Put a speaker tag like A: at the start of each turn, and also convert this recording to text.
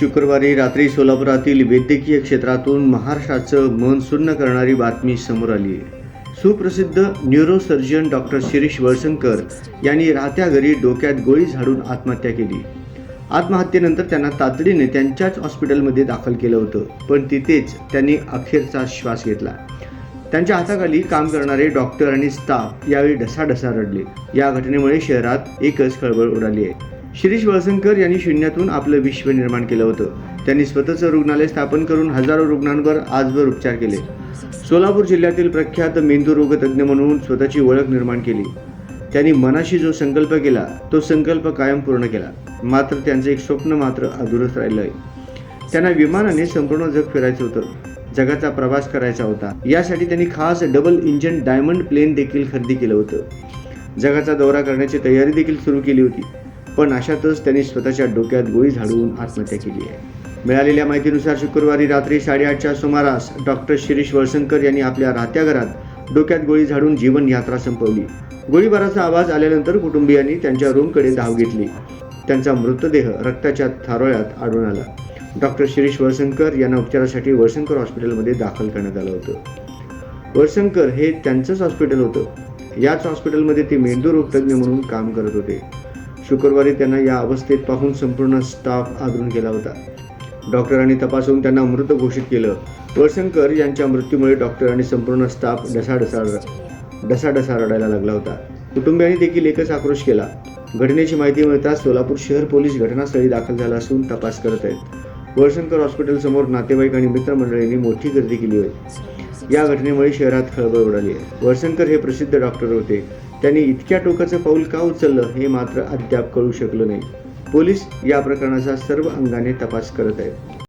A: शुक्रवारी रात्री सोलापुरातील वैद्यकीय क्षेत्रातून महाराष्ट्राचं मन सुन्न करणारी बातमी समोर आली आहे. सुप्रसिद्ध न्यूरोसर्जन डॉक्टर शिरीष वळसंकर यांनी राहत्या घरी डोक्यात गोळी झाडून आत्महत्या केली. आत्महत्येनंतर त्यांना तातडीने त्यांच्याच हॉस्पिटलमध्ये दाखल केलं होतं पण तिथेच त्यांनी अखेरचा श्वास घेतला. त्यांच्या हाताखाली काम करणारे डॉक्टर आणि स्टाफ यावेळी ढसाढसा रडले. या घटनेमुळे शहरात एकच खळबळ उडाली आहे. शिरीष वळसंकर यांनी शून्यातून आपलं विश्व निर्माण केलं होतं. त्यांनी स्वतःचं रुग्णालय स्थापन करून हजारो रुग्णांवर आजवर उपचार केले. सोलापूर जिल्ह्यातील प्रख्यात मेंदू रोगतज्ज्ञ म्हणून स्वतःची ओळख निर्माण केली. त्यांनी मनाशी जो संकल्प केला तो संकल्प कायम पूर्ण केला. मात्र त्यांचं एक स्वप्न मात्र अधुरच राहिलं आहे त्यांना विमानाने संपूर्ण जग फिरायचं होतं. जगाचा प्रवास करायचा होता. यासाठी त्यांनी खास डबल इंजन डायमंड प्लेन देखील खरेदी केलं होतं. जगाचा दौरा करण्याची तयारी देखील सुरू केली होती. पण अशातच त्यांनी स्वतःच्या डोक्यात गोळी झाडून आत्महत्या केली आहे. मिळालेल्या माहितीनुसार शुक्रवारी रात्री साडेआठच्या सुमारास डॉक्टर शिरीष वळसंकर यांनी आपल्या राहत्या घरात डोक्यात गोळी झाडून जीवनयात्रा संपवली. गोळीबाराचा आवाज आल्यानंतर कुटुंबियांनी त्यांच्या रूमकडे धाव घेतली. त्यांचा मृतदेह रक्ताच्या थारोळ्यात आढळून आला. डॉक्टर शिरीष वळसंकर यांना उपचारासाठी वळसंकर हॉस्पिटलमध्ये दाखल करण्यात आलं होतं. वळसंकर हे त्यांचंच हॉस्पिटल होतं. याच हॉस्पिटलमध्ये ते मेंदू रोगतज्ञ म्हणून काम करत होते. शुक्रवारी त्यांना या अवस्थेत पाहून संपूर्ण स्टाफ आदरून गेला होता. डॉक्टरांनी तपासून त्यांना मृत घोषित केलं. वळशंकर यांच्या मृत्यूमुळे डॉक्टर आणि संपूर्ण स्टाफ ढसाढसा ढसाढसा रडायला लागला होता. कुटुंबियांनी देखील एकच आक्रोश केला. घटनेची माहिती मिळताच सोलापूर शहर पोलीस घटनास्थळी दाखल झाला असून तपास करत आहेत. वळसंकर हॉस्पिटल समोर नातेवाईक आणि मित्रमंडळींनी मोठी गर्दी केली होती. या घटनेमुळे शहरात खळबळ उडाली आहे. वळसंकर हे प्रसिद्ध डॉक्टर होते. त्यांनी इतक्या टोकाचं पाऊल का उचललं हे मात्र अद्याप कळू शकलं नाही. पोलीस या प्रकरणाचा सर्व अंगाने तपास करत आहेत.